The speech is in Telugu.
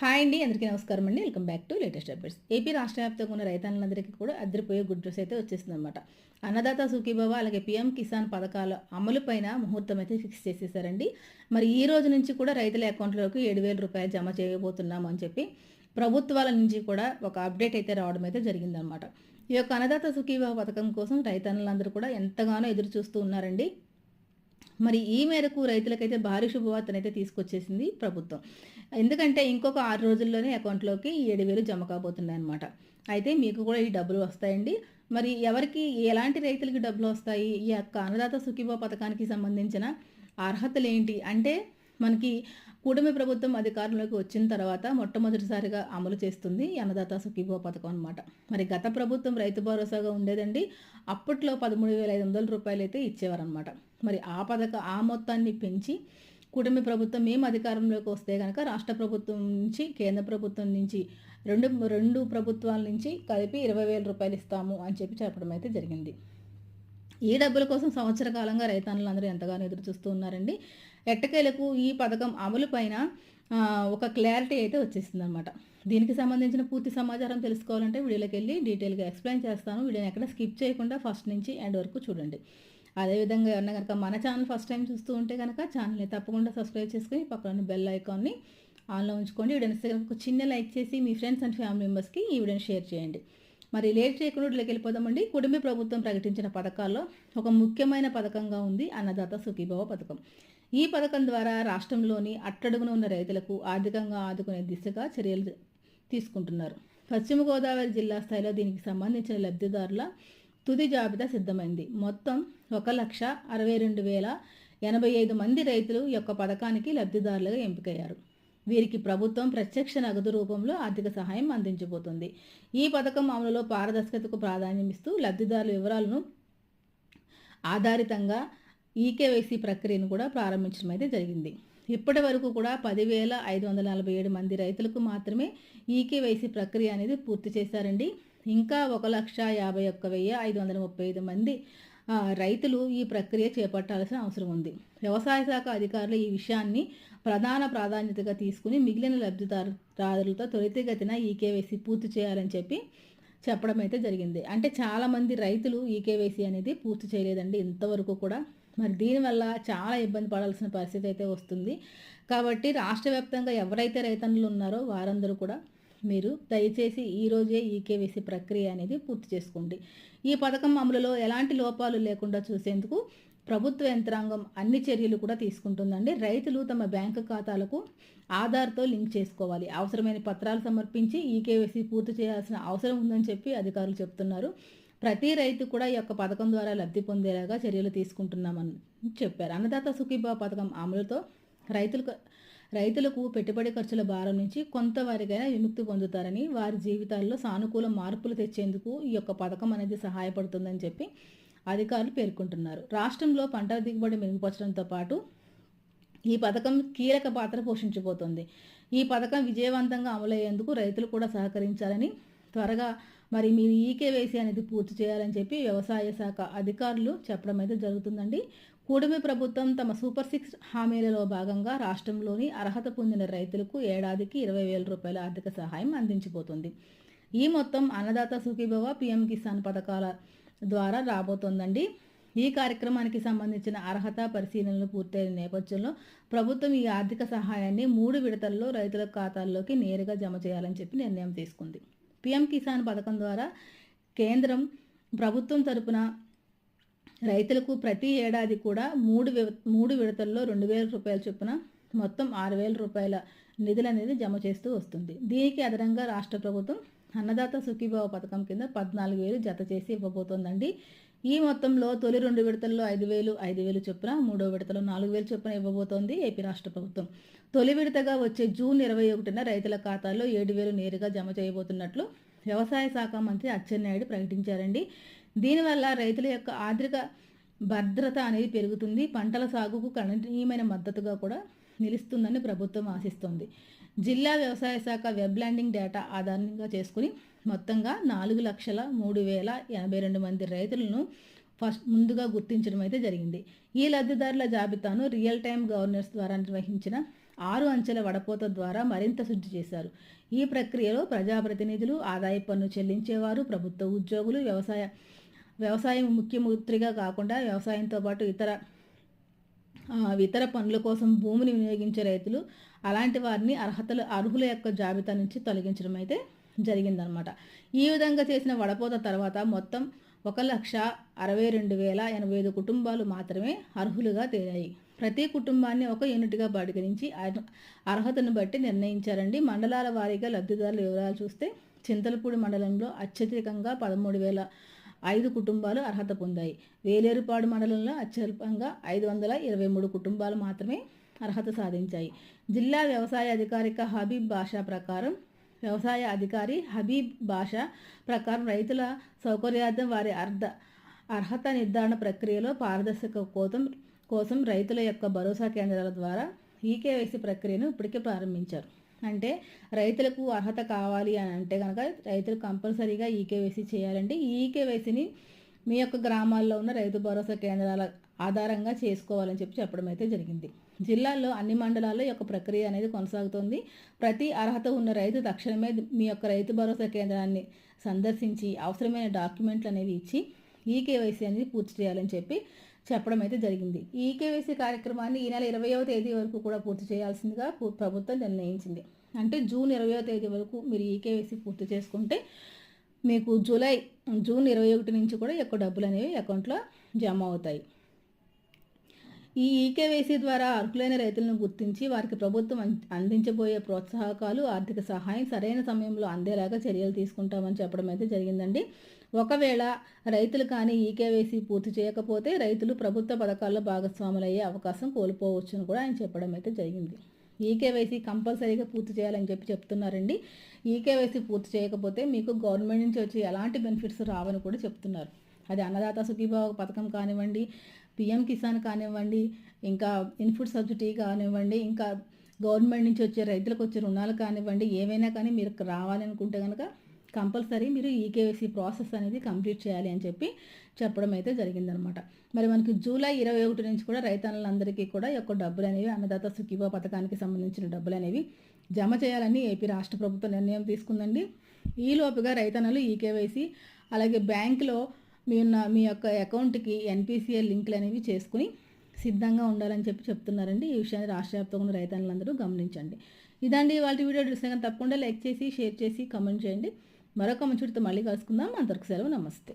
హాయ్ అండి అందరికీ నమస్కారం అండి. Welcome back to latest updates. AP రాష్ట్ర వ్యాప్తంగా ఉన్న రైతన్నులందరికీ కూడా అద్దరిపోయే గుడ్ న్యూస్ అయితే వచ్చేసిందనమాట అన్నదాత సుఖీభవ అలాగే పీఎం కిసాన్ పథకాల అమలు పైన ముహూర్తం అయితే ఫిక్స్ చేసేసారండి. మరి ఈ రోజు నుంచి కూడా రైతుల అకౌంట్లోకి ఏడు వేల రూపాయలు జమ చేయబోతున్నాము అని చెప్పి ప్రభుత్వాల నుంచి కూడా ఒక అప్డేట్ అయితే రావడం అయితే జరిగిందనమాట ఈ యొక్క అన్నదాత సుఖీభవ పథకం కోసం రైతన్నులందరూ కూడా ఎంతగానో ఎదురు చూస్తూ ఉన్నారండి. మరి ఈ మేరకు రైతులకైతే భారీ శుభవార్తనైతే తీసుకొచ్చేసింది ప్రభుత్వం. ఎందుకంటే ఇంకొక ఆరు రోజుల్లోనే అకౌంట్లోకి ఏడు వేలు జమ కాబోతున్నాయి అనమాట అయితే మీకు కూడా ఈ డబ్బులు వస్తాయండి. మరి ఎవరికి ఎలాంటి రైతులకి డబ్బులు వస్తాయి? ఈ యొక్క అన్నదాత సుఖీభో పథకానికి సంబంధించిన అర్హతలు ఏంటి? అంటే మనకి కూటమి ప్రభుత్వం అధికారంలోకి వచ్చిన తర్వాత మొట్టమొదటిసారిగా అమలు చేస్తుంది అన్నదాత సుఖీభో పథకం అనమాట మరి గత ప్రభుత్వం రైతు భరోసాగా ఉండేదండి. అప్పట్లో పదమూడు వేల ఐదు వందల రూపాయలు అయితే ఇచ్చేవారనమాట మరి ఆ పథక ఆ మొత్తాన్ని పెంచి కూటమి ప్రభుత్వం మేము అధికారంలోకి వస్తే కనుక రాష్ట్ర ప్రభుత్వం నుంచి కేంద్ర ప్రభుత్వం నుంచి రెండు రెండు ప్రభుత్వాల నుంచి కలిపి ఇరవై వేల రూపాయలు ఇస్తాము అని చెప్పి చెప్పడం అయితే జరిగింది. ఈ డబ్బుల కోసం సంవత్సర కాలంగా రైతన్నులందరూ ఎంతగానో ఎదురు చూస్తూ ఉన్నారండి. ఎట్టకేలకు ఈ పథకం అమలు పైన ఒక క్లారిటీ అయితే వచ్చేసింది అనమాట దీనికి సంబంధించిన పూర్తి సమాచారం తెలుసుకోవాలంటే వీడియోలోకి వెళ్ళి డీటెయిల్గా ఎక్స్ప్లెయిన్ చేస్తాను. వీడియోని ఎక్కడ స్కిప్ చేయకుండా ఫస్ట్ నుంచి ఎండ్ వరకు చూడండి. అదేవిధంగా ఎవరన్నా కనుక మన ఛానల్ ఫస్ట్ టైం చూస్తూ ఉంటే కనుక ఛానల్ని తప్పకుండా సబ్స్క్రైబ్ చేసుకుని పక్కన బెల్ ఐకాన్ని ఆన్లో ఉంచుకోండి. వీడియోని ఒక చిన్న లైక్ చేసి మీ ఫ్రెండ్స్ అండ్ ఫ్యామిలీ మెంబర్స్కి ఈ వీడియోని షేర్ చేయండి. మరి లేట్ చేయకుండా వెళ్ళిపోదామండి. కుటుంబ ప్రభుత్వం ప్రకటించిన పథకాల్లో ఒక ముఖ్యమైన పథకంగా ఉంది అన్నదాత సుఖీభవ పథకం. ఈ పథకం ద్వారా రాష్ట్రంలోని అట్టడుగున ఉన్న రైతులకు ఆర్థికంగా ఆదుకునే దిశగా చర్యలు తీసుకుంటున్నారు. పశ్చిమ గోదావరి జిల్లా స్థాయిలో దీనికి సంబంధించిన లబ్ధిదారుల తుది జాబితా సిద్ధమైంది. మొత్తం ఒక లక్ష అరవై రెండు వేల ఎనభై ఐదు మంది రైతులు యొక్క పథకానికి లబ్ధిదారులుగా ఎంపికయ్యారు. వీరికి ప్రభుత్వం ప్రత్యక్ష నగదు రూపంలో ఆర్థిక సహాయం అందించబోతుంది. ఈ పథకం అమలులో పారదర్శకతకు ప్రాధాన్యం ఇస్తూ లబ్ధిదారుల వివరాలను ఆధారితంగా ఈకేవైసీ ప్రక్రియను కూడా ప్రారంభించడం అయితే జరిగింది. ఇప్పటి వరకు కూడా పదివేల ఐదు వందల నలభై ఏడు మంది రైతులకు మాత్రమే ఈకేవైసీ ప్రక్రియ అనేది పూర్తి చేశారండి. ఇంకా ఒక లక్ష యాభై ఒక్క వెయ్యి ఐదు వందల ముప్పై ఐదు మంది రైతులు ఈ ప్రక్రియ చేపట్టాల్సిన అవసరం ఉంది. వ్యవసాయ శాఖ అధికారులు ఈ విషయాన్ని ప్రధాన ప్రాధాన్యతగా తీసుకుని మిగిలిన లబ్ధిదారులతో త్వరితగతిన ఈ కేవైసీ పూర్తి చేయాలని చెప్పి చెప్పడం అయితే జరిగింది. అంటే చాలామంది రైతులు ఈ కేవైసీ అనేది పూర్తి చేయలేదండి ఇంతవరకు కూడా. మరి దీనివల్ల చాలా ఇబ్బంది పడాల్సిన పరిస్థితి అయితే వస్తుంది. కాబట్టి రాష్ట్ర వ్యాప్తంగా ఎవరైతే రైతన్నులు ఉన్నారో వారందరూ కూడా మీరు దయచేసి ఈరోజే ఈకేవీసీ ప్రక్రియ అనేది పూర్తి చేసుకోండి. ఈ పథకం అమలులో ఎలాంటి లోపాలు లేకుండా చూసేందుకు ప్రభుత్వ యంత్రాంగం అన్ని చర్యలు కూడా తీసుకుంటుందండి. రైతులు తమ బ్యాంకు ఖాతాలకు ఆధార్తో లింక్ చేసుకోవాలి. అవసరమైన పత్రాలు సమర్పించి ఈకేవీసీ పూర్తి చేయాల్సిన అవసరం ఉందని చెప్పి అధికారులు చెప్తున్నారు. ప్రతి రైతు కూడా ఈ యొక్క పథకం ద్వారా లబ్ధి పొందేలాగా చర్యలు తీసుకుంటున్నామని చెప్పారు. అన్నదాత సుఖీభా పథకం అమలుతో రైతులకు రైతులకు పెట్టుబడి ఖర్చుల భారం నుంచి కొంతవరకైనా విముక్తి పొందుతారని వారి జీవితాల్లో సానుకూల మార్పులు తెచ్చేందుకు ఈ యొక్క పథకం అనేది సహాయపడుతుందని చెప్పి అధికారులు పేర్కొంటున్నారు. రాష్ట్రంలో పంటల దిగుబడి మెరుగుపరచడంతో పాటు ఈ పథకం కీలక పాత్ర పోషించబోతోంది. ఈ పథకం విజయవంతంగా అమలయ్యేందుకు రైతులు కూడా సహకరించాలని త్వరగా మరి మీరు ఈకేవైసీ అనేది పూర్తి చేయాలని చెప్పి వ్యవసాయ శాఖ అధికారులు చెప్పడం అయితే జరుగుతుందండి. కూడమి ప్రభుత్వం తమ సూపర్ సిక్స్ హామీలలో భాగంగా రాష్ట్రంలోని అర్హత పొందిన రైతులకు ఏడాదికి ఇరవై వేల రూపాయల ఆర్థిక సహాయం అందించబోతుంది. ఈ మొత్తం అన్నదాత సుఖీభవ పిఎం కిసాన్ పథకాల ద్వారా రాబోతోందండి. ఈ కార్యక్రమానికి సంబంధించిన అర్హత పరిశీలనలు పూర్తయిన నేపథ్యంలో ప్రభుత్వం ఈ ఆర్థిక సహాయాన్ని మూడు విడతల్లో రైతుల ఖాతాల్లోకి నేరుగా జమ చేయాలని చెప్పి నిర్ణయం తీసుకుంది. పిఎం కిసాన్ పథకం ద్వారా కేంద్రం ప్రభుత్వం తరపున Hmm. రైతులకు ప్రతి ఏడాది కూడా మూడు మూడు విడతల్లో రెండు వేల రూపాయల చొప్పున మొత్తం ఆరు వేల రూపాయల నిధులు అనేది జమ చేస్తూ వస్తుంది. దీనికి అదనంగా రాష్ట్ర ప్రభుత్వం అన్నదాత సుఖీభావ పథకం కింద పద్నాలుగు వేలు జత చేసి ఇవ్వబోతోందండి. ఈ మొత్తంలో తొలి రెండు విడతల్లో ఐదు వేలు ఐదు వేలు చొప్పున మూడో విడతలో నాలుగు వేలు చొప్పున ఇవ్వబోతోంది ఏపీ రాష్ట్ర ప్రభుత్వం. తొలి విడతగా వచ్చే జూన్ ఇరవై ఒకటిన రైతుల ఖాతాల్లో ఏడు వేలు నేరుగా జమ చేయబోతున్నట్లు వ్యవసాయ శాఖ మంత్రి అచ్చెన్నాయుడు ప్రకటించారండి. దీనివల్ల రైతుల యొక్క ఆర్థిక భద్రత అనేది పెరుగుతుంది. పంటల సాగుకు గణనీయమైన మద్దతుగా కూడా నిలుస్తుందని ప్రభుత్వం ఆశిస్తోంది. జిల్లా వ్యవసాయ శాఖ వెబ్ ల్యాండింగ్ డేటా ఆధారంగా చేసుకుని మొత్తంగా నాలుగు లక్షల మూడు వేల ఎనభై రెండు మంది రైతులను ఫస్ట్ ముందుగా గుర్తించడం అయితే జరిగింది. ఈ లబ్ధిదారుల జాబితాను రియల్ టైం గవర్నర్స్ ద్వారా నిర్వహించిన ఆరు అంచెల వడపోత ద్వారా మరింత శుద్ధి చేశారు. ఈ ప్రక్రియలో ప్రజాప్రతినిధులు ఆదాయ పన్ను చెల్లించేవారు ప్రభుత్వ ఉద్యోగులు వ్యవసాయ వ్యవసాయం ముఖ్యమూర్తిగా కాకుండా వ్యవసాయంతో పాటు ఇతర ఇతర పనుల కోసం భూమిని వినియోగించే రైతులు అలాంటి వారిని అర్హతలు అర్హుల యొక్క జాబితా నుంచి తొలగించడం అయితే జరిగిందనమాట. ఈ విధంగా చేసిన వడపోత తర్వాత మొత్తం ఒక లక్ష అరవై రెండు వేల ఎనభై ఐదు కుటుంబాలు మాత్రమే అర్హులుగా తేలాయి. ప్రతి కుటుంబాన్ని ఒక యూనిట్గా పరిగణించి అర్హతను బట్టి నిర్ణయించారండి. మండలాల వారీగా లబ్ధిదారుల వివరాలు చూస్తే చింతలపూడి మండలంలో అత్యధికంగా పదమూడు వేల ఐదు కుటుంబాలు అర్హత పొందాయి. వేలేరుపాడు మండలంలో అత్యల్పంగా ఐదు వందల ఇరవై మూడు కుటుంబాలు మాత్రమే అర్హత సాధించాయి. జిల్లా వ్యవసాయ అధికారిక హబీబ్ భాషా ప్రకారం వ్యవసాయ అధికారి హబీబ్ భాష ప్రకారం రైతుల సౌకర్యార్థం వారి అర్ధ అర్హత నిర్ధారణ ప్రక్రియలో పారదర్శక కోసం కోసం రైతుల యొక్క భరోసా కేంద్రాల ద్వారా ఈకేవైసీ ప్రక్రియను ఇప్పటికే ప్రారంభించారు. అంటే రైతులకు అర్హత కావాలి అని అంటే కనుక రైతులు కంపల్సరీగా ఈకేవైసీ చేయాలండి ఈ ఈకేవైసీని మీ యొక్క గ్రామాల్లో ఉన్న రైతు భరోసా కేంద్రాల ఆధారంగా చేసుకోవాలని చెప్పి చెప్పడం అయితే జరిగింది. జిల్లాల్లో అన్ని మండలాల్లో యొక్క ప్రక్రియ అనేది కొనసాగుతుంది. ప్రతి అర్హత ఉన్న రైతు తక్షణమే మీ యొక్క రైతు భరోసా కేంద్రాన్ని సందర్శించి అవసరమైన డాక్యుమెంట్లు అనేవి ఇచ్చి ఈ కేవైసీ అనేది పూర్తి చేయాలని చెప్పి చెప్పడం అయితే జరిగింది. ఈ కేవైసీ కార్యక్రమాన్ని ఈ నెల ఇరవయవ తేదీ వరకు కూడా పూర్తి చేయాల్సిందిగా ప్రభుత్వం నిర్ణయించింది. అంటే జూన్ ఇరవయో తేదీ వరకు మీరు ఈ కేవైసీ పూర్తి చేసుకుంటే మీకు జూలై జూన్ ఇరవై ఒకటి నుంచి కూడా ఎక్కువ డబ్బులు అనేవి అకౌంట్లో జమ అవుతాయి. ఈ ఈకేవైసీ ద్వారా అర్హులైన రైతులను గుర్తించి వారికి ప్రభుత్వం అం- అందించబోయే ప్రోత్సాహకాలు ఆర్థిక సహాయం సరైన సమయంలో అందేలాగా చర్యలు తీసుకుంటామని చెప్పడం అయితే జరిగిందండి. ఒకవేళ రైతులు కానీ ఈకేవైసీ పూర్తి చేయకపోతే రైతులు ప్రభుత్వ పథకాల్లో భాగస్వాములయ్యే అవకాశం కోల్పోవచ్చు అని కూడా ఆయన చెప్పడం అయితే జరిగింది. ఈకేవైసీ కంపల్సరీగా పూర్తి చేయాలని చెప్పి చెప్తున్నారండి. ఈకేవైసీ పూర్తి చేయకపోతే మీకు గవర్నమెంట్ నుంచి వచ్చి ఎలాంటి బెనిఫిట్స్ రావని కూడా చెప్తున్నారు. అది అన్నదాత సుఖీభావ పథకం కానివ్వండి పిఎం కిసాన్ కానివ్వండి ఇంకా ఇన్పుట్ సబ్సిడీ కానివ్వండి ఇంకా గవర్నమెంట్ నుంచి వచ్చే రైతులకు వచ్చే రుణాలు కానివ్వండి ఏవైనా కానీ మీరు రావాలనుకుంటే కనుక కంపల్సరీ మీరు ఈకేవైసీ ప్రాసెస్ అనేది కంప్లీట్ చేయాలి అని చెప్పి చెప్పడం అయితే జరిగిందనమాట. మరి మనకి జూలై ఇరవై ఒకటి నుంచి కూడా రైతన్నులందరికీ కూడా యొక్క డబ్బులు అనేవి అన్నదాత సుఖీభా పథకానికి సంబంధించిన డబ్బులు అనేవి జమ చేయాలని ఏపీ రాష్ట్ర ప్రభుత్వం నిర్ణయం తీసుకుందండి. ఈ లోపుగా రైతన్నలు ఈకేవైసీ అలాగే బ్యాంకులో మీ ఉన్న మీ యొక్క అకౌంట్కి ఎన్పిసిఎల్ లింకులు అనేవి చేసుకుని సిద్ధంగా ఉండాలని చెప్పి చెప్తున్నారండి. ఈ విషయాన్ని రాష్ట్ర వ్యాప్తంగా ఉన్న రైతన్నులందరూ గమనించండి. ఇదండి వాళ్ళ వీడియో. చూసిన కానీ తప్పకుండా లైక్ చేసి షేర్ చేసి కమెంట్ చేయండి. మరొక మంచితో మళ్ళీ కలుసుకుందాం. అంతవరకు సెలవు నమస్తే.